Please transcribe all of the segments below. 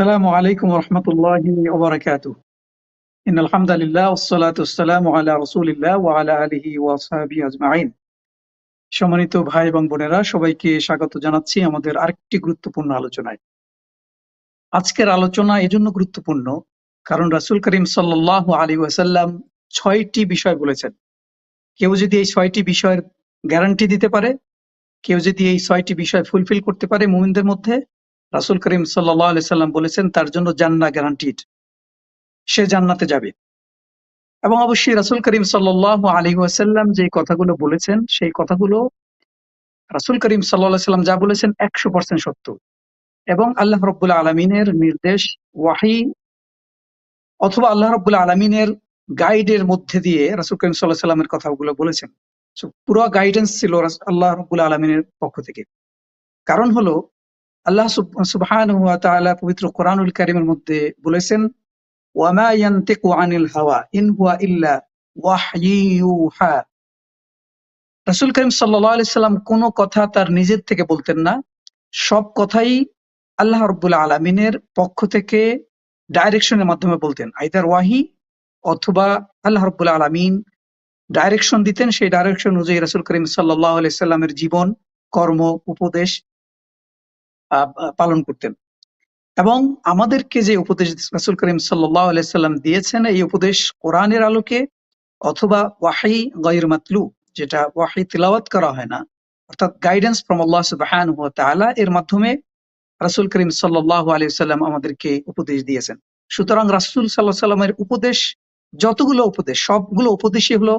السلام عليكم ورحمة الله وبركاته إن الحمد لله والصلاة والسلام على رسول الله وعلى آله وصحبه أجمعين সম্মানিত ভাই এবং বোনেরা সবাইকে স্বাগত জানাচ্ছি আমাদের আরেকটি গুরুত্বপূর্ণ আলোচনায় আজকের আলোচনা এজন্য গুরুত্বপূর্ণ কারণ রাসূল করিম সাল্লাল্লাহু আলাইহি ওয়াসাল্লাম ছয়টি বিষয় বলেছেন কেউ যদি এই ছয়টি বিষয়ের গ্যারান্টি দিতে পারে কেউ যদি এই ছয়টি বিষয় ফুলফিল করতে পারে মুমিনদের মধ্যে রাসূল করিম আলাইহি সাল্লাম বলেছেন, তার জন্য জান্নাহ গ্যারান্টিড সে জান্নাতে যাবে। এবং অবশ্যই রাসূল করিম সাল্লাল্লাহু আলাইহি ওয়াসাল্লাম যে কথাগুলো বলেছেন, সেই কথাগুলো রাসূল করিম সাল্লাম যা বলেছেন 100% সত্য। এবং আল্লাহ রাব্বুল আলামিনের নির্দেশ, ওয়াহি অথবা আল্লাহ রাব্বুল আলামিনের গাইডের মধ্যে দিয়ে রাসুল করিম আলাইহি সাল্লামের কথাগুলো বলেছেন। পুরো গাইডেন্স ছিল আল্লাহ রাব্বুল আলামিনের পক্ষ থেকে। কারণ হলো আল্লাহ সুব- সুবহানাহু ওয়া তাআলা পবিত্র কোরআনুল কারীমের মধ্যে বলেছেন, ওয়ামা আনিল হাওয়া, ইন হুয়া ইল্লা করিম সাল্লাম কোনো কথা তার নিজের থেকে বলতেন না। সব কথাই আল্লাহ রাব্বুল আলামিনের পক্ষ থেকে ডাইরেকশনের মাধ্যমে বলতেন। আইদার ওয়াহি অথবা আল্লাহ রাব্বুল আলামিন ডাইরেকশন দিতেন। সেই ডাইরেকশন অনুযায়ী রাসূল করিম সাল্লাল্লাহু আলাইহি সাল্লামের জীবন, কর্ম, উপদেশ পালন করতেন। এবং আমাদেরকে যে উপদেশ রাসূল করিম সাল্লাম দিয়েছেন, এই উপদেশ কোরআনের আলোকে অথবা ওয়াহি গায়র মাতলু, যেটা ওয়াহি তিলাওয়াত করা হয় না, অর্থাৎ গাইডেন্স ফ্রম আল্লাহ সুবহানাহু ওয়া এর মাধ্যমে রাসুল করিম আলাইহি সাল্লাম আমাদেরকে উপদেশ দিয়েছেন। সুতরাং রাসুল সাল্লাহ সাল্লামের উপদেশ, যতগুলো উপদেশ, সবগুলো উপদেশই হলো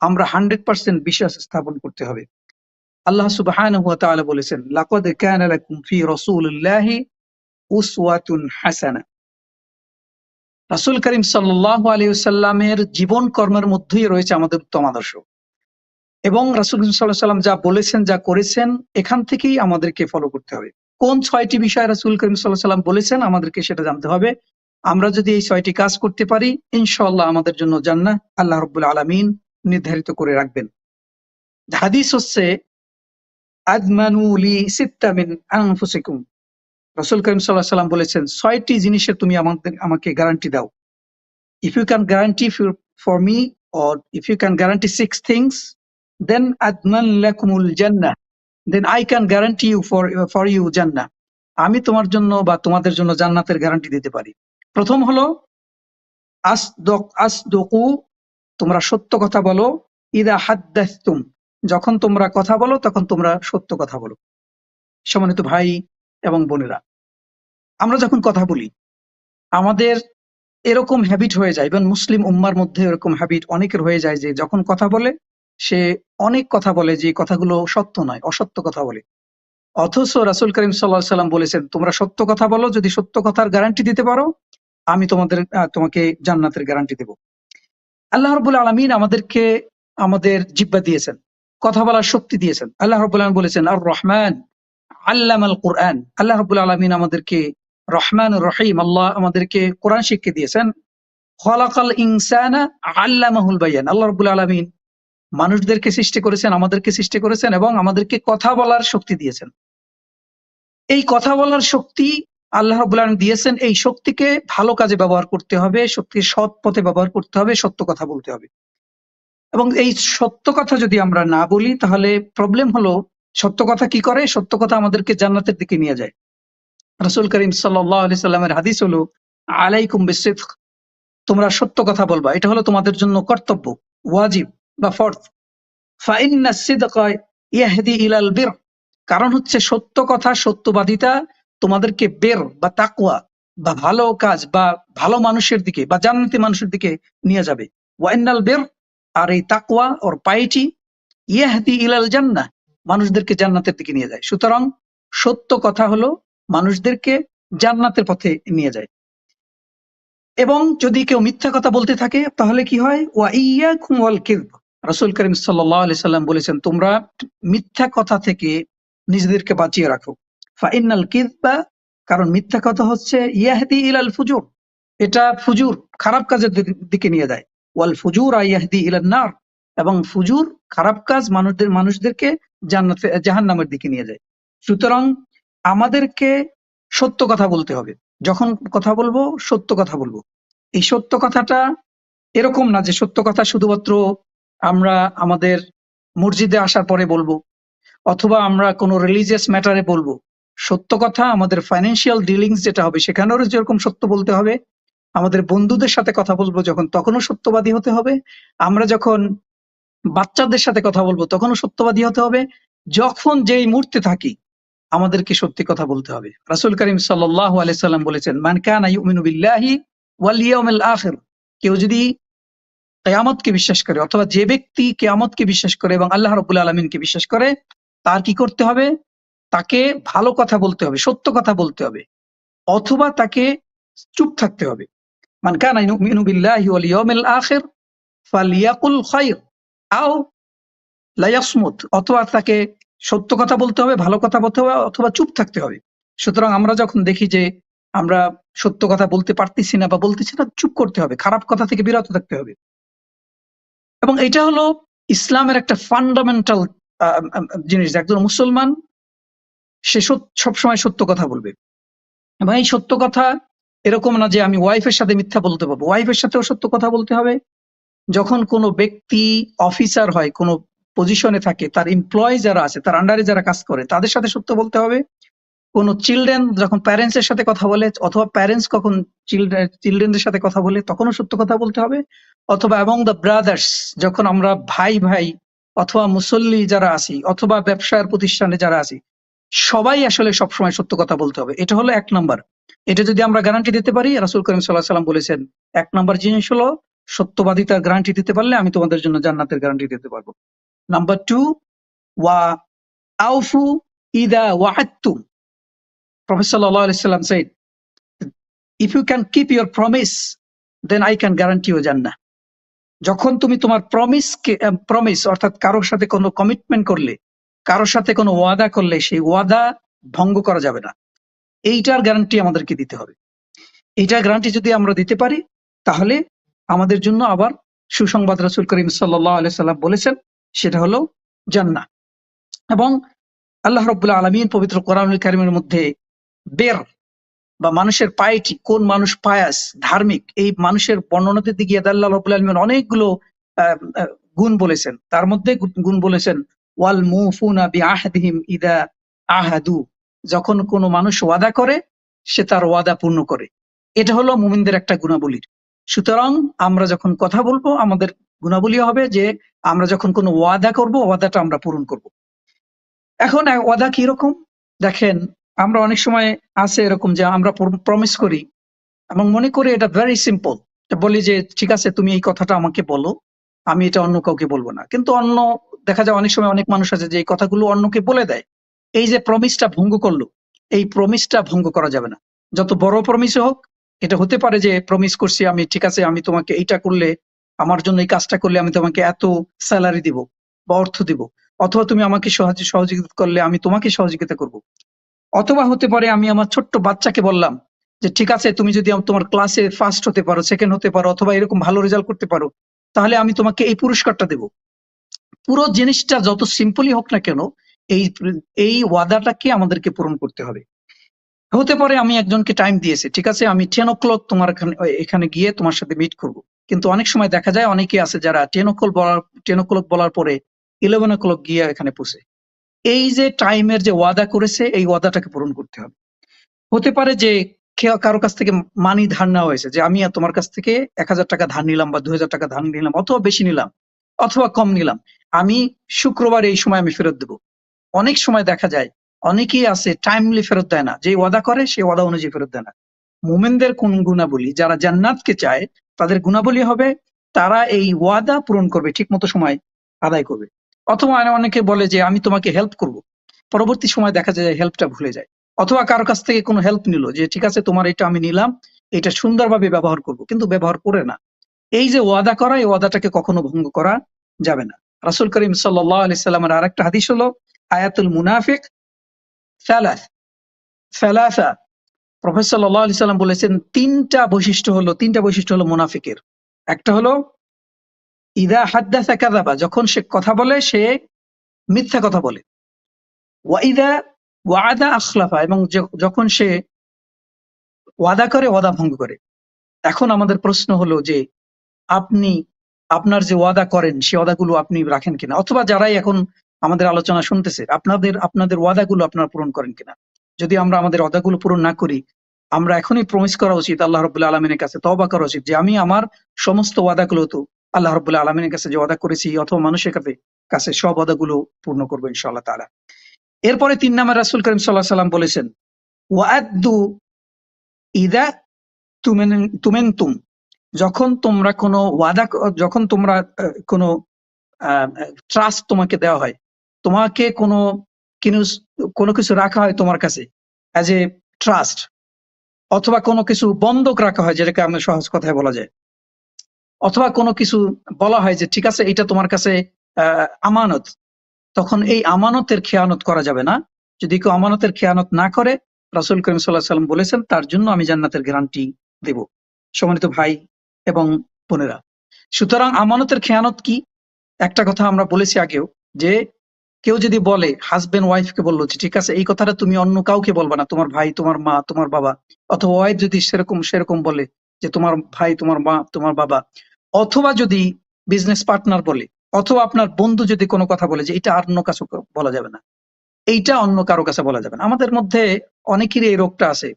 আমরা হান্ড্রেড পার্সেন্ট বিশ্বাস স্থাপন করতে হবে। আল্লাহ তাআলা বলেছেন রাসূল করিম সাল্লাল্লাহু আলাইহি জীবন কর্মের মধ্যেই রয়েছে আমাদের উত্তম আদর্শ। এবং রাসূল করিম আলাইহি সাল্লাম যা বলেছেন, যা করেছেন, এখান থেকেই আমাদেরকে ফলো করতে হবে। কোন ছয়টি বিষয় রাসূল করিম আলাইহি সাল্লাম বলেছেন, আমাদেরকে সেটা জানতে হবে। আমরা যদি এই ছয়টি কাজ করতে পারি, ইনশাআল্লাহ আমাদের জন্য জান্নাহ আল্লাহ রাব্বুল আলামিন নির্ধারিত করে রাখবেন। হাদিস হচ্ছে আদমানু লি সিত্তা মিন আনফুসিকুম। রাসূল করিম আলাইহি সাল্লাম বলেছেন ছয়টি জিনিসের তুমি আমাদের আমাকে গ্যারান্টি দাও। You can guarantee for, for me or if you can guarantee six things then adman lakumul jannah then i can guarantee you for for you jannah আমি তোমার জন্য বা তোমাদের জন্য জান্নাতের গ্যারান্টি দিতে পারি। প্রথম হলো আসদক আসদকু তোমরা সত্য কথা বলো ইদা হাদ্দাসতুম। যখন তোমরা কথা বলো, তখন তোমরা সত্য কথা বলো। সম্মানিত ভাই এবং বোনেরা, আমরা যখন কথা বলি, আমাদের এরকম হ্যাবিট হয়ে যায় ইভেন মুসলিম উম্মার মধ্যে এরকম হ্যাবিট অনেকের হয়ে যায় যে, যখন কথা বলে, সে অনেক কথা বলে যে, কথাগুলো সত্য নয়, অসত্য কথা বলে। অথচ রাসুল করিম আলাইহি সাল্লাম বলেছেন, তোমরা সত্য কথা বলো, যদি সত্য কথার গ্যারান্টি দিতে পারো, আমি তোমাদের তোমাকে জান্নাতের গ্যারান্টি দেব। আল্লাহ রাব্বুল আলামিন আমাদেরকে, আমাদের জিব্বা দিয়েছেন। কথা বলার শক্তি দিয়েছেন। আল্লাহ রাব্বুল আলামিন বলেছেন আর রহমান আল্লামাল কোরআন। আল্লাহ রাব্বুল আলামিন আমাদেরকে রহমান রহিম, আল্লাহ আমাদেরকে কোরআন শিক্ষা দিয়েছেন, খলাকাল ইনসানা আল্লামাহুল বায়ান। আল্লাহ রাব্বুল আলামিন মানুষদেরকে সৃষ্টি করেছেন, আমাদেরকে সৃষ্টি করেছেন এবং আমাদেরকে কথা বলার শক্তি দিয়েছেন। এই কথা বলার শক্তি আল্লাহ রাব্বুল আলামিন দিয়েছেন, এই শক্তিকে ভালো কাজে ব্যবহার করতে হবে শক্তি সৎ পথে ব্যবহার করতে হবে, সত্য কথা বলতে হবে। এবং এই সত্য কথা যদি আমরা না বলি, তাহলে প্রবলেম হলো, সত্য কথা কি করে? সত্য কথা আমাদেরকে জান্নাতের দিকে নিয়ে যায়। রাসূল করিম আলাইহি সাল্লামের হাদিস হলো, আলাইকুম বিসিদক। তোমরা সত্য কথা বলবা। এটা হলো তোমাদের জন্য কর্তব্য, ওয়াজিব বা ফরজ। কারণ হচ্ছে সত্য কথা, সত্যবাদিতা তোমাদেরকে বের বা তাকওয়া বা ভালো কাজ বা ভালো মানুষের দিকে বা জান্নাতি মানুষের দিকে নিয়ে যাবে। ওয়াইনাল বের আর এই তাকওয়া, ওর পাইটি ইয়াহদি ইলাল জান্নাহ, মানুষদেরকে জান্নাতের দিকে নিয়ে যায়। সুতরাং সত্য কথা হলো, মানুষদেরকে জান্নাতের পথে নিয়ে যায়। এবং যদি কেউ মিথ্যা কথা বলতে থাকে, তাহলে কি হয়? ওয়া ইয়াকুম ওয়াল কিযব। রাসূল করিম আলাইহি সাল্লাম বলেছেন, তোমরা মিথ্যা কথা থেকে নিজেদেরকে বাঁচিয়ে রাখো। ফাইনাল কিযবা, কারণ মিথ্যা কথা হচ্ছে ইয়াহদি ইলাল ফুজুর। এটা ফুজুর, খারাপ কাজের দিকে নিয়ে যায়। ওয়াল ফুজুর ইয়াহদি ইলান নার, এবং ফুজুর খারাপ কাজ মানুষদের, মানুষদেরকে জান্নাতে, জাহান্নামের দিকে নিয়ে যায়। সুতরাং আমাদেরকে সত্য কথা বলতে হবে। যখন কথা বলব, সত্য কথা বলব। এই সত্য কথাটা এরকম না যে সত্য কথা শুধুমাত্র আমরা আমাদের মসজিদে আসার পরে বলব, অথবা আমরা কোনো রিলিজিয়াস ম্যাটারে বলব। সত্য কথা আমাদের ফাইন্যান্সিয়াল ডিলিংস যেটা হবে, সেখানেও যেরকম সত্য বলতে হবে আমাদের বন্ধুদের সাথে কথা বলব যখন, তখনও সত্যবাদী হতে হবে। আমরা যখন বাচ্চাদের সাথে কথা বলব, তখনও সত্যবাদী হতে হবে। যখন যেই মুহূর্তে থাকি, আমাদেরকে সত্যি কথা বলতে হবে। রাসুল করিম সাল্লাল্লাহু আলাইহি সাল্লাম বলেছেন, মান কানা ইউমিনু কেউ যদি কিয়ামতকে বিশ্বাস করে, অথবা যে ব্যক্তি কেয়ামতকে বিশ্বাস করে এবং আল্লাহ রাব্বুল আলামিনকে বিশ্বাস করে, তার কি করতে হবে? তাকে ভালো কথা বলতে হবে, সত্য কথা বলতে হবে। অথবা তাকে চুপ থাকতে হবে। অথবা তাকে সত্য কথা বলতে হবে, ভালো কথা বলতে হবে, অথবা চুপ থাকতে হবে। সুতরাং আমরা যখন দেখি যে আমরা সত্য কথা বলতে পারতেছি না বা বলতেছি না, চুপ করতে হবে, খারাপ কথা থেকে বিরত থাকতে হবে। এবং এটা হলো ইসলামের একটা ফান্ডামেন্টাল জিনিস একজন মুসলমান, সে সবসময় সত্য কথা বলবে। এবং এই সত্য কথা এরকম না যে আমি ওয়াইফের সাথে মিথ্যা বলতে পারব। ওয়াইফের সাথেও সত্য কথা বলতে হবে। যখন কোনো ব্যক্তি অফিসার হয়, কোনো পজিশনে থাকে, তার এমপ্লয়ি যারা আছে, তার আন্ডারে যারা কাজ করে, তাদের সাথে সত্য বলতে হবে। কোনো চিলড্রেন যখন প্যারেন্টস এর সাথে কথা বলে, অথবা প্যারেন্টস কখন চিলড্রেন চিলড্রেনদের সাথে কথা বলে, তখনও সত্য কথা বলতে হবে। অথবা এবং দ্য ব্রাদার্স যখন আমরা ভাই ভাই অথবা মুসল্লি যারা আছি, অথবা ব্যবসায়ের প্রতিষ্ঠানে যারা আছি সবাই আসলে সবসময় সত্য কথা বলতে হবে। এটা হলো এক নাম্বার। এটা যদি আমরা গ্যারান্টি দিতে পারি রাসুল করিম সাল্লাহ সাল্লাম বলেছেন এক নাম্বার জিনিস হলো সত্যবাদিতার গ্যারান্টি দিতে পারলে আমি তোমাদের জন্য জান্নাতের গ্যারান্টি দিতে পারব। নাম্বার টু ওয়া আউফু ইদা Prophet sallallahu alaihi wasallam said, if you can keep your promise, then I can guarantee you. যখন তুমি তোমার প্রমিস প্রমিস অর্থাৎ কারোর সাথে কোনো কমিটমেন্ট করলে কারোর সাথে কোনো ওয়াদা করলে সেই ওয়াদা ভঙ্গ করা যাবে না। এইটার গ্যারান্টি আমাদেরকে দিতে হবে। এইটার গ্যারান্টি যদি আমরা দিতে পারি, তাহলে আমাদের জন্য আবার সুসংবাদ রাসূল করিম সাল্লাম বলেছেন, সেটা হলো জান্নাহ এবং আল্লাহ রাব্বুল আলামিন পবিত্র কোরআনুল কারিমের মধ্যে বের বা মানুষের পায়টি কোন মানুষ পায়াস, ধার্মিক, এই মানুষের বর্ণনা দিকে গিয়ে আল্লাহ রাব্বুল আলামিন অনেকগুলো গুণ বলেছেন। তার মধ্যে গুণ বলেছেন ওয়াল মুফুনা বিআহদিহিম ইদা আহাদু। যখন কোনো মানুষ ওয়াদা করে, সে তার ওয়াদা পূর্ণ করে। এটা হলো মুমিনদের একটা গুণাবলীর। সুতরাং আমরা যখন কথা বলব, আমাদের গুণাবলী হবে যে আমরা যখন কোনো ওয়াদা করব, ওয়াদাটা আমরা পূরণ করব। এখন ওয়াদা কীরকম দেখেন, আমরা অনেক সময় আছে এরকম যে আমরা প্রমিস করি এবং মনে করি এটা ভেরি সিম্পল বলি যে, ঠিক আছে, তুমি এই কথাটা আমাকে বলো, আমি এটা অন্য কাউকে বলব না। কিন্তু অন্য দেখা যায় অনেক সময় অনেক মানুষ আছে যে এই কথাগুলো অন্যকে বলে দেয়। এই যে প্রমিসটা ভঙ্গ করল, এই প্রমিসটা ভঙ্গ করা যাবে না। যত বড় প্রমিস হোক, এটা হতে পারে যে প্রমিস করছি আমি, ঠিক আছে, আমি তোমাকে এইটা করলে, আমার জন্য এই কাজটা করলে আমি তোমাকে এত স্যালারি দিব বা অর্থ দিব। অথবা তুমি আমাকে সহযোগিতা করলে আমি তোমাকে সহযোগিতা করব। অথবা হতে পারে আমি আমার ছোট্ট বাচ্চাকে বললাম যে, ঠিক আছে, তুমি যদি তোমার ক্লাসে ফার্স্ট হতে পারো সেকেন্ড হতে পারো, অথবা এরকম ভালো রেজাল্ট করতে পারো, তাহলে আমি তোমাকে এই পুরস্কারটা দেব। পুরো জিনিসটা যত সিম্পলই হোক না কেন, এই এই ওয়াদাটাকে আমাদেরকে পূরণ করতে হবে। হতে পারে আমি একজনকে টাইম দিয়েছি, ঠিক আছে? আমি টেন ও ক্লক তোমার এখানে গিয়ে তোমার সাথে মিট করব। কিন্তু অনেক সময় দেখা যায় অনেকে আছে যারা টেন ও ক্লক বলার টেন ও ক্লক বলার পরে ইলেভেন ও ক্লক গিয়ে এখানে পৌঁছে। এই যে টাইমের যে ওয়াদা করেছে, এই ওয়াদাটাকে পূরণ করতে হবে। হতে পারে যে কারও কাছ থেকে মানি ধার নেওয়া হয়েছে, যে আমি তোমার কাছ থেকে এক হাজার টাকা ধার নিলাম বা দু হাজার টাকা ধার নিলাম অথবা বেশি নিলাম। অথবা কম নিলাম। আমি শুক্রবার এই সময় আমি ফেরত দেবো। অনেক সময় দেখা যায়, অনেকেই আছে টাইমলি ফেরত দেয় না। যে ওয়াদা করে, সে ওয়াদা অনুযায়ী ফেরত দেয় না। মোমেনদের কোন গুণাবলী, যারা জান্নাতকে চায়, তাদের গুণাবলী হবে, তারা এই ওয়াদা পূরণ করবে ঠিক মতো সময় আদায় করবে। অথবা অনেকে বলে যে, আমি তোমাকে হেল্প করব। পরবর্তী সময় দেখা যায় হেল্পটা ভুলে যায়। অথবা কারও কাছ থেকে কোনো হেল্প নিল যে, ঠিক আছে, তোমার এটা আমি নিলাম, এটা সুন্দরভাবে ব্যবহার করব। কিন্তু ব্যবহার করে না। এই যে ওয়াদা করা, এই ওয়াদাটাকে কখনো ভঙ্গ করা যাবে না। রাসুল করিম সাল্লাল্লাহু আলাইহি সাল্লামের আরেকটা হাদিস হলো, আয়াতুল মুনাফিক সাল্লাম বলেছেন, তিনটা বৈশিষ্ট্য হলো, তিনটা বৈশিষ্ট্য হলো মুনাফিকের। একটা হলো, ইদা হাদ্দাসা কাযাবা, যখন সে কথা বলে, সে মিথ্যা কথা বলে। ওয়াইদা ওয়াদা আখলাফা, এবং যখন সে ওয়াদা করে, ওয়াদা ভঙ্গ করে। এখন আমাদের প্রশ্ন হলো যে আপনি, আপনার যে ওয়াদা করেন, সে ওয়াদাগুলো আপনি রাখেন কিনা? অথবা যারাই এখন আমাদের আলোচনা শুনতেছে, আপনাদের আপনাদের ওয়াদাগুলো আপনারা পূরণ করেন কিনা? যদি আমরা আমাদের ওয়াদাগুলো পূরণ না করি, আমরা এখনই প্রমিস করা উচিত আল্লাহ রবুল্লা আলমিনের কাছে তবা করা উচিত যে আমি আমার সমস্ত ওয়াদাগুলো তো আল্লাহ রবুল্লা আলমিনের কাছে যে ওয়াদা করেছি অথবা মানুষের কাছে কাছে সব ওয়াদাগুলো পূর্ণ করব ইনশাআল্লাহ তালা এরপরে তিন নামের রাসুল করিম সাল্লাহ সাল্লাম বলেছেন ওয়াদ্দু ইদা তুমেন তুমেন তুম যখন তোমরা কোনো ওয়াদা, যখন তোমরা কোনো ট্রাস্ট তোমাকে দেওয়া হয়, তোমাকে কোনো কিনু কিছু রাখা হয় তোমার কাছে অ্যাজ এ ট্রাস্ট অথবা কোনো কিছু বন্ধক রাখা হয় যেটাকে আমরা সহজ কথায় বলা যায়, অথবা কোনো কিছু বলা হয় যে ঠিক আছে এটা তোমার কাছে আমানত, তখন এই আমানতের খেয়ানত করা যাবে না। যদি কেউ আমানতের খেয়ানত না করে, রাসুল করিম সাল্লাহ সাল্লাম বলেছেন, তার জন্য আমি জান্নাতের গ্যারান্টি দেব। সম্মানিত ভাই এবং বোনেরা সুতরাং আমানতের খেয়ানত কি? একটা কথা আমরা বলেছি আগেও যে, কেউ যদি বলে হাজবেন্ড ওয়াইফকে বলল যে, ঠিক আছে, এই কথাটা তুমি অন্য কাউকে বলবা না, তোমার ভাই, তোমার মা, তোমার বাবা। অথবা ওয়াইফ যদি সেরকম সেরকম বলে যে, তোমার ভাই, তোমার মা, তোমার বাবা। অথবা যদি বিজনেস পার্টনার বলে, অথবা আপনার বন্ধু যদি কোনো কথা বলে যে, এটা অন্য কাছে বলা যাবে না। এইটা অন্য কারও কাছে বলা যাবে না। আমাদের মধ্যে অনেকেরই এই রোগটা আছে।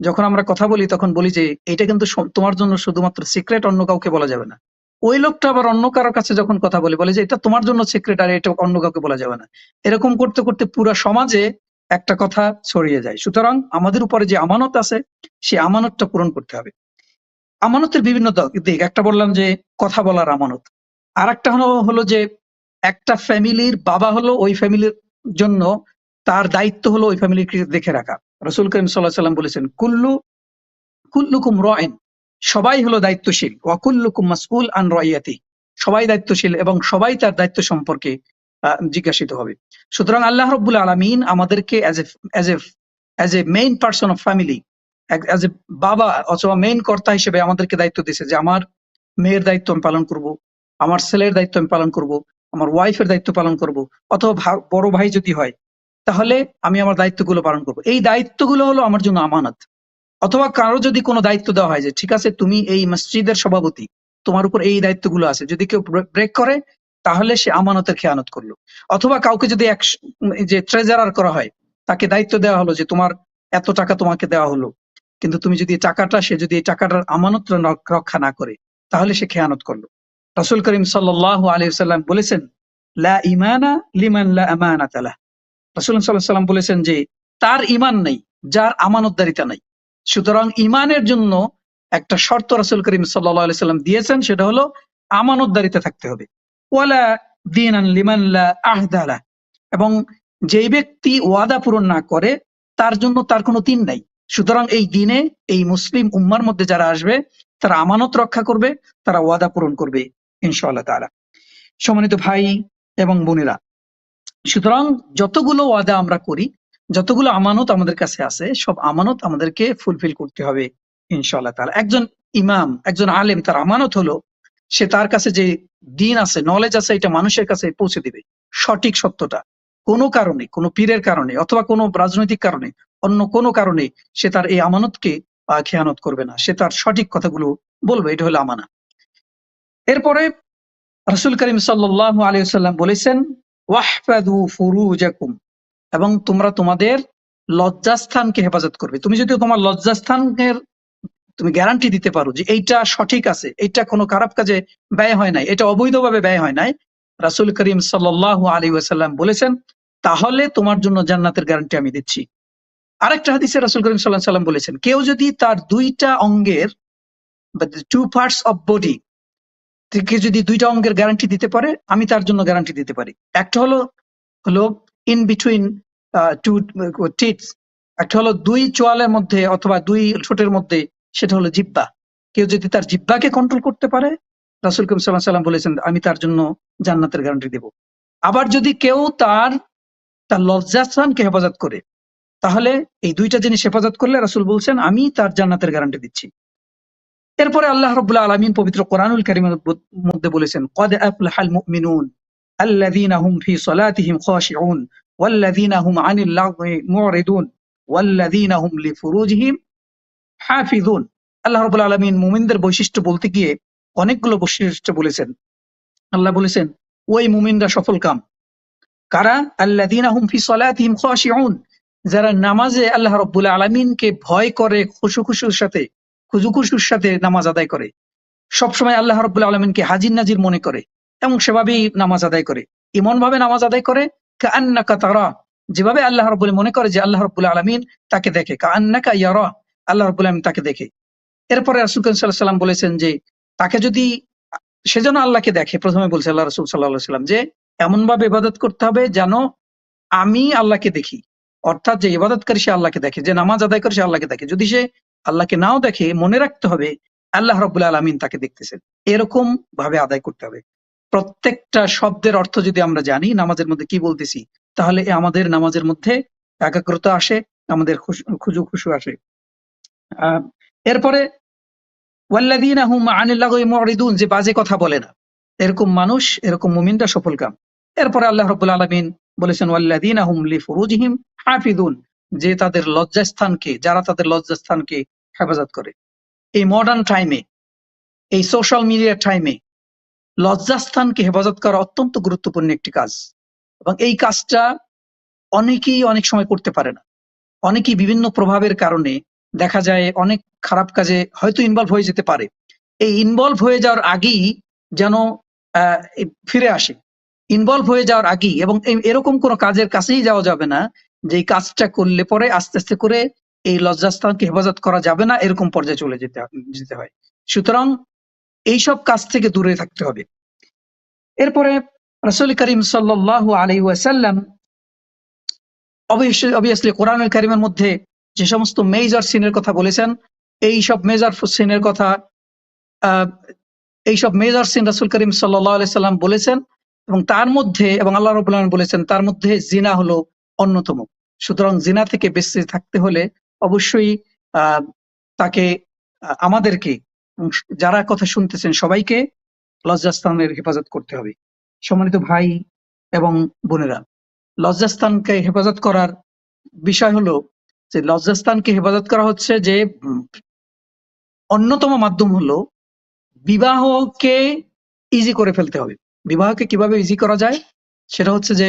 যখন আমরা কথা বলি, তখন বলি যে, এটা কিন্তু তোমার জন্য শুধুমাত্র সিক্রেট অন্য কাউকে বলা যাবে না। ওই লোকটা আবার অন্য কারও কাছে যখন কথা বলে বলে যে, এটা তোমার জন্য সিক্রেট আর এটা অন্য কাউকে বলা যাবে না। এরকম করতে করতে পুরো সমাজে একটা কথা ছড়িয়ে যায়। সুতরাং আমাদের উপরে যে আমানত আছে, সেই আমানতটা পূরণ করতে হবে। আমানতের বিভিন্ন দিক। একটা বললাম যে, কথা বলার আমানত। আর একটা হলো হলো যে, একটা ফ্যামিলির বাবা হলো ওই ফ্যামিলির জন্য, তার দায়িত্ব হলো ওই ফ্যামিলিকে দেখে রাখা। রসুল করিম সাল্লাহ সাল্লাম বলেছেন, কুল্লু, কুল্লুকুম রয়েন সবাই হলো দায়িত্বশীল। ওয়াকুল্লুকুম মাসউল আন রয়াতি সবাই দায়িত্বশীল এবং সবাই তার দায়িত্ব সম্পর্কে জিজ্ঞাসিত হবে। সুতরাং আল্লাহ রব্বুল আলমিন আমাদেরকে as as a as a main person of family as a বাবা অথবা মেইন কর্তা হিসেবে আমাদেরকে দায়িত্ব দিয়েছে যে, আমার মেয়ের দায়িত্ব আমি পালন করব, আমার ছেলের দায়িত্ব আমি পালন করব, আমার ওয়াইফের দায়িত্ব পালন করব অথবা বড় ভাই যদি হয় তাহলে আমি আমার দায়িত্বগুলো পালন করব। এই দায়িত্বগুলো হলো আমার জন্য আমানত। অথবা কারও যদি কোনো দায়িত্ব দেওয়া হয় যে, ঠিক আছে, তুমি এই মসজিদের সভাপতি, তোমার উপর এই দায়িত্বগুলো আছে। যদি কেউ ব্রেক করে, তাহলে সে আমানতের খেয়ানত করল। অথবা কাউকে যদি এক যে ট্রেজারার করা হয়, তাকে দায়িত্ব দেওয়া হলো যে, তোমার এত টাকা তোমাকে দেওয়া হলো, কিন্তু তুমি যদি টাকাটা, সে যদি এই টাকাটার আমানত রক্ষা না করে, তাহলে সে খেয়ানত করল। রাসূল করিম সাল্লাহ আলাইহি বলেছেন, লা ইমানা লিমান লা আমানাতা লাহ রাসূল সাল্লাল্লাহু আলাইহি সাল্লাম বলেছেন যে, তার ইমান নেই, যার আমানতদারিতা নেই। সুতরাং ইমানের জন্য একটা শর্ত রাসূল করিম আলাইহি সাল্লাম দিয়েছেন, সেটা হলো আমানতদারিতা থাকতে হবে। ওয়ালা দীনান লিমান লা আহদা এবং যেই ব্যক্তি ওয়াদা পূরণ না করে, তার জন্য তার কোনো দিন নাই। সুতরাং এই দিনে এই মুসলিম উম্মার মধ্যে যারা আসবে, তারা আমানত রক্ষা করবে, তারা ওয়াদা পূরণ করবে, ইনশাআল্লাহ তাআলা। সম্মানিত ভাই এবং বোনেরা সুতরাং যতগুলো ওয়াদা আমরা করি, যতগুলো আমানত আমাদের কাছে আছে, সব আমানত আমাদেরকে ফুলফিল করতে হবে ইনশাল্লাহ তাআলা। একজন ইমাম, একজন আলেম, তার আমানত হলো, সে তার কাছে যে দিন আছে নলেজ আছে, এটা মানুষের কাছে পৌঁছে দিবে। সঠিক সত্যটা। কোনো কারণে, কোনো পীরের কারণে, অথবা কোনো রাজনৈতিক কারণে, অন্য কোনো কারণে সে তার এই আমানতকে খেয়ানত করবে না। সে তার সঠিক কথাগুলো বলবে, এটা হলো আমানা এরপরে রাসূল করিম সাল্লাল্লাহু আলাইহি সাল্লাম বলেছেন এবং তোমরা তোমাদের লজ্জাস্থানকে হেফাজত করবে। তুমি যদি তোমার লজ্জাস্থানের তুমি গ্যারান্টি দিতে পারো যে এইটা সঠিক আছে, এইটা কোনো খারাপ কাজে ব্যয় হয় নাই, এটা অবৈধভাবে ব্যয় হয় নাই, রাসুল করিম সাল্লাল্লাহু আলাইহি ওয়াসাল্লাম বলেছেন, তাহলে তোমার জন্য জান্নাতের গ্যারান্টি আমি দিচ্ছি। আরেকটা হাদিসে রাসুল করিম আলাইহি সাল্লাম বলেছেন, কেউ যদি তার দুইটা অঙ্গের টু পার্টস অফ বডি থেকে যদি দুইটা অঙ্গের গ্যারান্টি দিতে পারে, আমি তার জন্য গ্যারান্টি দিতে পারি। একটা হলো হলো ইন বিটুইন টু টিটস একটা হলো দুই চোয়ালের মধ্যে অথবা দুই ঠোঁটের মধ্যে, সেটা হলো জিব্বা কেউ যদি তার জিব্বাকে কন্ট্রোল করতে পারে, রাসুল করিম সাল্লাহ সাল্লাম বলেছেন, আমি তার জন্য জান্নাতের গ্যারান্টি দেব। আবার যদি কেউ তার তার লজ্জাস্থানকে হেফাজত করে, তাহলে এই দুইটা জিনিস হেফাজত করলে রাসুল বলছেন, আমি তার জান্নাতের গ্যারান্টি দিচ্ছি। এরপরে আল্লাহ রবুল্লাহ আলমিন পবিত্র কোরআনুল কারিমের মধ্যে বলেছেন, কদ আফলাহাল মুমিনুন আল্লাযীনা হুম ফি সালাতিহিম খাশিউন ওয়াল্লাযীনা হুম আনিল লাগwi মুরিদুন ওয়াল্লাযীনা হুম লিফুরুজিহিম হাফিজুন আল্লাহ রবুল আলমিন মুমিনদের বৈশিষ্ট্য বলতে গিয়ে অনেকগুলো বৈশিষ্ট্য বলেছেন। আল্লাহ বলেছেন, ওই মুমিনরা সফল কাম? কারা? আল্লাদিন হুম ফি সলাতিহিম খাশিউন। যারা নামাজে আল্লাহ রব্বুল আলমিনকে ভয় করে খুশু খুশুর সাথে খুজু খুশুর সাথে নামাজ আদায় করে। সবসময় আল্লাহ রব্বুল আলমিনকে হাজির নাজির মনে করে এবং সেভাবেই নামাজ আদায় করে। এমন ভাবে নামাজ আদায় করে কান্নাকা তারা। যেভাবে আল্লাহ রব্বুল মনে করে যে আল্লাহ রব্বুল আলমিন তাকে দেখে কান্নাকা ইয়ারা। আল্লাহ রব্বুল আলমিন তাকে দেখে। এরপরে রাসুল বলেছেন যে, তাকে যদি সেজন্য আল্লাহকে দেখে, প্রথমে বলছে আল্লাহ রসুল সাল্লাহ সাল্লাম যে এমন ভাবে ইবাদত করতে হবে যেন আমি আল্লাহকে দেখি। অর্থাৎ যে ইবাদতকারী সে আল্লাহকে দেখে, যে নামাজ আদায় করে সে আল্লাহকে দেখে। যদি সে আল্লাহকে নাও দেখে মনে রাখতে হবে আল্লাহ রব্বুল আলমিন তাকে দেখতেছেন। এরকম ভাবে আদায় করতে হবে। প্রত্যেকটা শব্দের অর্থ যদি আমরা জানি নামাজের মধ্যে কি বলতেছি, তাহলে আমাদের নামাজের মধ্যে একাগ্রতা আসে, আমাদের খুজু খুশু আসে। এরপরে যে বাজে কথা বলে না। এরকম মানুষ, এরকম মুমিনরা সফল কাম এরপরে আল্লাহ রব্বুল আলমিন বলেছেন ওয়াল্লাদিনা হুম লি ফুরুজিহিম হাফিদুন, যে তাদের লজ্জাস্থানকে, যারা তাদের লজ্জাস্থানকে হেফাজত করে। এই মডার্ন টাইমে এই সোশ্যাল মিডিয়ার টাইমে লজ্জাস্থানকে হেফাজত করা অত্যন্ত গুরুত্বপূর্ণ একটি কাজ। এবং এই কাজটা অনেকেই অনেক সময় করতে পারে না। অনেকেই বিভিন্ন প্রভাবের কারণে দেখা যায় অনেক খারাপ কাজে হয়তো ইনভলভ হয়ে যেতে পারে। এই ইনভলভ হয়ে যাওয়ার আগেই যেন ফিরে আসে। ইনভলভ হয়ে যাওয়ার আগেই এবং এরকম কোনো কাজের কাছেই যাওয়া যাবে না যে কাজটা করলে পরে আস্তে আস্তে করে এই লজ্জাস্থানকে হেফাজত করা যাবে না, এরকম পর্যায়ে চলে যেতে যেতে হয়। সুতরাং এইসব কাজ থেকে দূরে থাকতে হবে। এরপরে রসুল করিম সাল্লাহ আলী ওয়াসাল্লাম অবভিয়াসলি কোরআনুল করিমের মধ্যে যে সমস্ত মেজর সিনের কথা বলেছেন এই সব মেজর সিনের কথা এই সব মেজর সিন রাসুল করিম সাল্লাম বলেছেন এবং তার মধ্যে, এবং আল্লাহ রবুল্লাহ বলেছেন, তার মধ্যে জিনা হলো অন্যতম। সুতরাং জিনা থেকে বেঁচে থাকতে হলে অবশ্যই তাকে আমাদেরকে যারা কথা শুনতেছেন সবাইকে লজ্জাস্থানের হেফাজত করতে হবে। সম্মানিত ভাই এবং বোনেরা, লজ্জাস্থানকে হেফাজত করার বিষয় হলো যে, লজ্জাস্থানকে হেফাজত করা হচ্ছে যে অন্যতম মাধ্যম হলো বিবাহকে ইজি করে ফেলতে হবে। বিবাহকে কীভাবে ইজি করা যায়? সেটা হচ্ছে যে,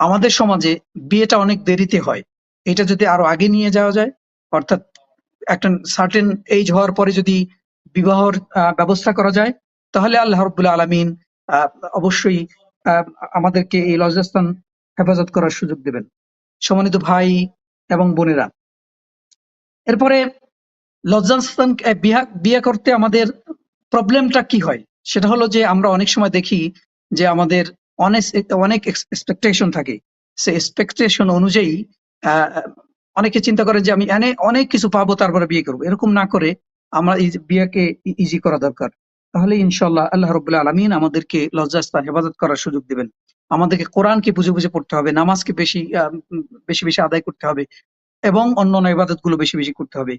আমাদের সমাজে বিয়েটা অনেক দেরিতে হয়। এটা যদি আরও আগে নিয়ে যাওয়া যায়, অর্থাৎ একটা সার্টেন এইজ হওয়ার পরে যদি বিবাহর ব্যবস্থা করা যায়, তাহলে আল্লাহ রবুল্লা আলমিন অবশ্যই আমাদেরকে এই লজ্জাস্থান হেফাজত করার সুযোগ দেবেন। সম্মানিত ভাই এবং বোনেরা, এরপরে লজ্জাস্থান বিয়া, বিয়ে করতে আমাদের প্রবলেমটা কি হয়? সেটা হলো যে আমরা অনেক সময় দেখি যে আমাদের অনেক অনেক এক্সপেকটেশন থাকে। সে এক্সপেকটেশন অনুযায়ী অনেকে চিন্তা করে যে আমি এনে অনেক কিছু পাবো, তারপরে বিয়ে করব। এরকম না করে আমরা বিয়েকে ইজি করা দরকার। তাহলে ইনশাল্লাহ আল্লাহ রবুল্লাহ আলমিন আমাদেরকে লজ্জাস্থান, হেফাজত করার সুযোগ দিবেন। আমাদেরকে কোরআনকে বুঝে বুঝে পড়তে হবে, নামাজকে বেশি বেশি বেশি আদায় করতে হবে এবং অন্য অন্য ইবাদতগুলো বেশি বেশি করতে হবে।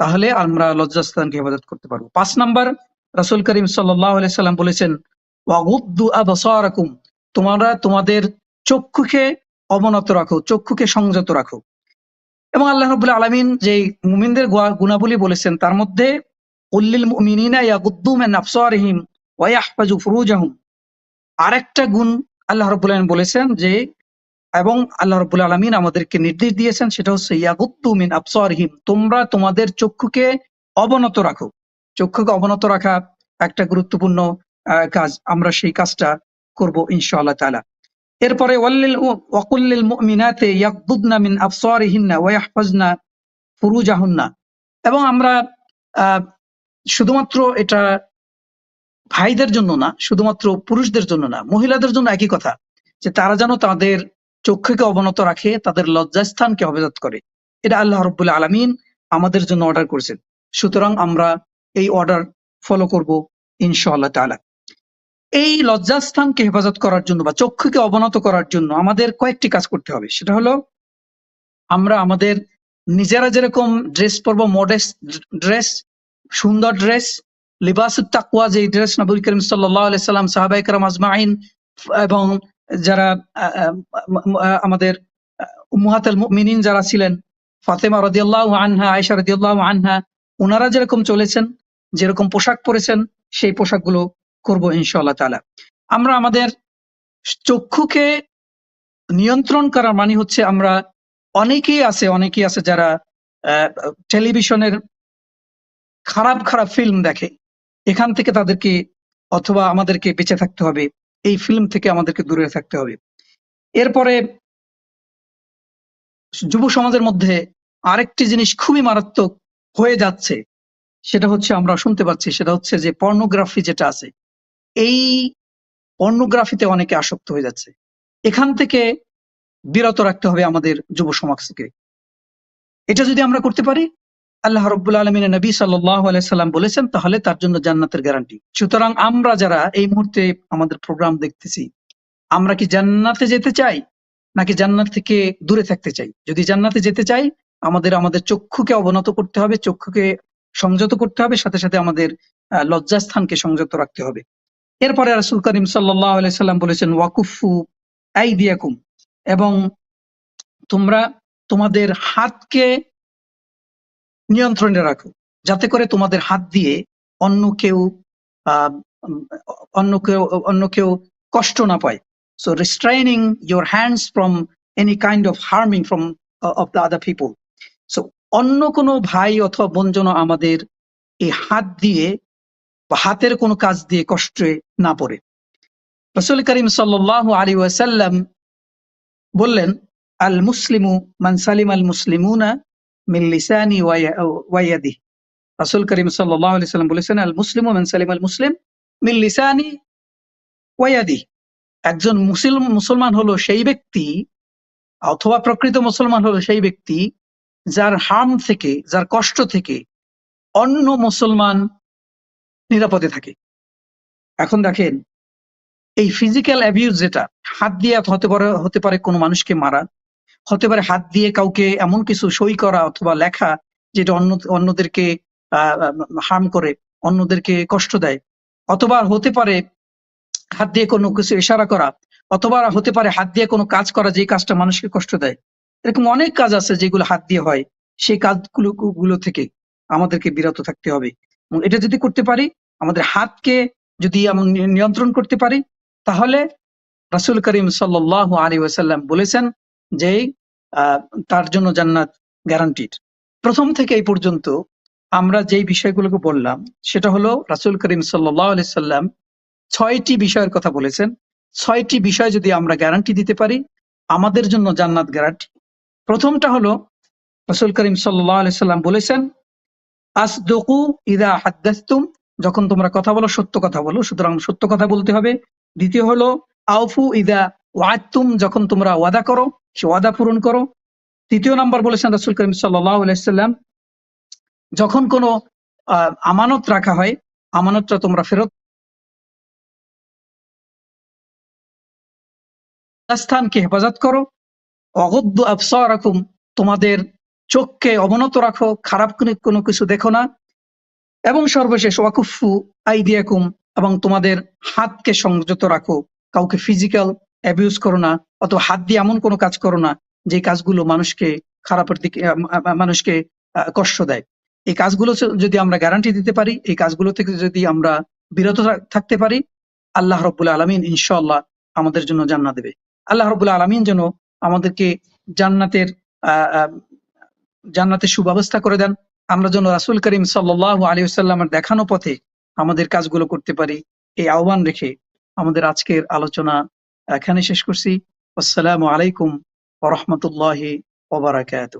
তাহলে আমরা লজ্জাস্থানকে হেফাজত করতে পারব। পাঁচ নাম্বার, রাসুল করিম সাল্লাম বলেছেন তোমরা তোমাদের চক্ষুকে অবনত রাখো, চক্ষুকে সংযত রাখো। এবং আল্লাহ রবুল্লাহ আলমিন যে মুমিনদের গুণাবলী বলেছেন, তার মধ্যে আরেকটা গুণ আল্লাহ আলমিন বলেছেন যে, এবং আল্লাহ রব্বুল আলমিন আমাদেরকে নির্দেশ দিয়েছেন, সেটা হচ্ছে ইয়াগুদ্দু মিন আবসারিহিম, তোমরা তোমাদের চক্ষুকে অবনত রাখো। চক্ষুকে অবনত রাখা একটা গুরুত্বপূর্ণ কাজ, আমরা সেই কাজটা করব ইনশাআল্লাহ তাআলা। এরপরে ওয়াকুল্লিল মুমিনাতে ইয়াগদুদনা মিন আবসারিহিন্না ওয়া ইয়াহফাজনা ফুরুজাহুন্না। এবং আমরা শুধুমাত্র এটা ভাইদের জন্য না, শুধুমাত্র পুরুষদের জন্য না, মহিলাদের জন্য একই কথা, যে তারা যেন তাদের চক্ষুকে অবনত রাখে, তাদের লজ্জাস্থানকে অবজাত করে। এটা আল্লাহ রব্বুল্লাহ আলমিন আমাদের জন্য অর্ডার করেছেন। সুতরাং আমরা এই অর্ডার ফলো করব ইনশাআল্লাহ তালা এই লজ্জাস্থানকে হেফাজত করার জন্য বা চক্ষুকে অবনত করার জন্য আমাদের কয়েকটি কাজ করতে হবে। সেটা হলো, আমরা আমাদের নিজেরা যেরকম ড্রেস পরবো মডেস্ট ড্রেস সুন্দর ড্রেস লিবাসুত তাকুয়া যে ড্রেস নবুল করিম সাল্লাম সাহাবাই কালাম আজমাইন এবং যারা আমাদের মুহাতাল মিনিন যারা ছিলেন, ফাতেমা রদিয়াল্লাহ আনহা আয়সা রদিয়াল্লাহ আনহা ওনারা যেরকম চলেছেন, যেরকম পোশাক পরেছেন, সেই পোশাকগুলো করব ইনশাআল্লাহ তাআলা। আমরা আমাদের চক্ষুকে নিয়ন্ত্রণ করার মানে হচ্ছে আমরা অনেকেই আছে অনেকেই আছে যারা টেলিভিশনের খারাপ খারাপ ফিল্ম দেখে। এখান থেকে তাদেরকে অথবা আমাদেরকে বেঁচে থাকতে হবে। এই ফিল্ম থেকে আমাদেরকে দূরে থাকতে হবে। এরপরে যুব সমাজের মধ্যে আরেকটি জিনিস খুবই মারাত্মক হয়ে যাচ্ছে, সেটা হচ্ছে আমরা শুনতে পাচ্ছি, সেটা হচ্ছে যে পর্নোগ্রাফি যেটা আছে এই পর্নোগ্রাফিতে অনেকে আসক্ত হয়ে যাচ্ছে। এখান থেকে বিরত রাখতে হবে আমাদের যুব সমাজকে। এটা যদি আমরা করতে পারি, আল্লাহ রব্বুল আলমিনের নবী আলাইসাল্লাম বলেছেন, তাহলে তার জন্য জান্নাতের গ্যারান্টি সুতরাং আমরা যারা এই মুহূর্তে আমাদের প্রোগ্রাম দেখতেছি, আমরা কি জান্নাতে যেতে চাই, নাকি জান্নাত থেকে দূরে থাকতে চাই? যদি জান্নাতে যেতে চাই, আমাদের আমাদের চক্ষুকে অবনত করতে হবে, চক্ষুকে সংযত করতে হবে, সাথে সাথে আমাদের লজ্জাস্থানকে সংযত রাখতে হবে। এরপরে রাসুল করিম আলাইসাল্লাম বলেছেন, ওয়াকুফু আই দিয়াকুম এবং তোমরা তোমাদের হাতকে নিয়ন্ত্রণে রাখো, যাতে করে তোমাদের হাত দিয়ে অন্য কেউ অন্য কেউ অন্য কেউ কষ্ট না পায়। So restraining your hands from any kind of harming from of the other people so অন্য কোনো ভাই অথবা বোন আমাদের এই হাত দিয়ে বা হাতের কোনো কাজ দিয়ে কষ্টে না পড়ে। রসুল করিম সাল্লাহ আলী ওয়াসাল্লাম বললেন আল মুসলিমু মান সালিম আল মুসলিমুনা মিন লিসানি ওয়াইয়াদি রাসূল করিম সাল্লাল্লাহু আলাইহি সাল্লাম বলেছেন আল মুসলিমু মান সালিম আল মুসলিম মিন লিসানি ওয়াইয়াদি একজন মুসলিম, মুসলমান হলো সেই ব্যক্তি অথবা প্রকৃত মুসলমান হলো সেই ব্যক্তি যার হার্ম থেকে, যার কষ্ট থেকে অন্য মুসলমান নিরাপদে থাকে। এখন দেখেন, এই ফিজিক্যাল অ্যাবিউজ যেটা, হাত দিয়ে হতে পারে হতে পারে কোনো মানুষকে মারা, হতে পারে হাত দিয়ে কাউকে এমন কিছু সই করা অথবা লেখা যেটা অন্য, অন্যদেরকে হার্ম করে, অন্যদেরকে কষ্ট দেয়, অথবা হতে পারে হাত দিয়ে কোনো কিছু ইশারা করা, অথবা হতে পারে হাত দিয়ে কোনো কাজ করা যে কাজটা মানুষকে কষ্ট দেয়। এরকম অনেক কাজ আছে যেগুলো হাত দিয়ে হয়, সেই কাজগুলো, গুলো থেকে আমাদেরকে বিরত থাকতে হবে। এটা যদি করতে পারি, আমাদের হাতকে যদি নিয়ন্ত্রণ করতে পারি, তাহলে রাসুল করিম সাল্লাল্লাহু আলাইহি ওয়াসাল্লাম বলেছেন যে তার জন্য জান্নাত গ্যারান্টিড প্রথম থেকে এই পর্যন্ত আমরা যেই বিষয়গুলোকে বললাম, সেটা হলো রাসুল করিম সাল্লাল্লাহু আলাইহি সাল্লাম ছয়টি বিষয়ের কথা বলেছেন। ছয়টি বিষয় যদি আমরা গ্যারান্টি দিতে পারি, আমাদের জন্য জান্নাত গ্যারান্টি প্রথমটা হলো, রাসূল করিম সাল্লাল্লাহু আলাইহি সাল্লাম বলেছেন আসদুকু ইদা হাদ্দাসতুম, যখন তোমরা কথা বলো, সত্য কথা বলো। সুতরাং সত্য কথা বলতে হবে। দ্বিতীয় হলো, আউফু ইদা ওয়াতুম যখন তোমরা ওয়াদা করো, সে ওয়াদা পূরণ করো। তৃতীয় নাম্বার বলেছেন রাসূল করিম সাল্লাম যখন কোনো আমানত রাখা হয়, আমানতটা তোমরা ফেরত স্থানকে হেফাজত করো। অগদ্য আফসা রাখুম তোমাদের চোখকে অবনত রাখো, খারাপ কোনো- কিছু দেখো না। এবং সর্বশেষ, ওয়াকুফু আইদিয়াকুম এবং তোমাদের হাতকে সংযত রাখো। কাউকে ফিজিক্যাল অ্যাবিউজ করো না, অথবা হাত দিয়ে এমন কোনো কাজ করো না, যে কাজগুলো মানুষকে খারাপের দিকে মানুষকে কষ্ট দেয়। এই কাজগুলো যদি আমরা গ্যারান্টি দিতে পারি, এই কাজগুলো থেকে যদি আমরা বিরত থাকতে পারি, আল্লাহ রব্বুল আলমিন ইনশাআল্লাহ আমাদের জন্য জান্নাত দেবে। আল্লাহ রব্বুল আলমিন যেন আমাদেরকে জান্নাতের জান্নাতের সুব্যবস্থা করে দেন। আমরা যেন রাসুল করিম সাল্লাল্লাহু আলিউসাল্লামের দেখানো পথে আমাদের কাজগুলো করতে পারি, এই আহ্বান রেখে আমাদের আজকের আলোচনা এখানে শেষ করছি। আসসালামু আলাইকুম ওরহমতুল্লাহ ওবরাকাত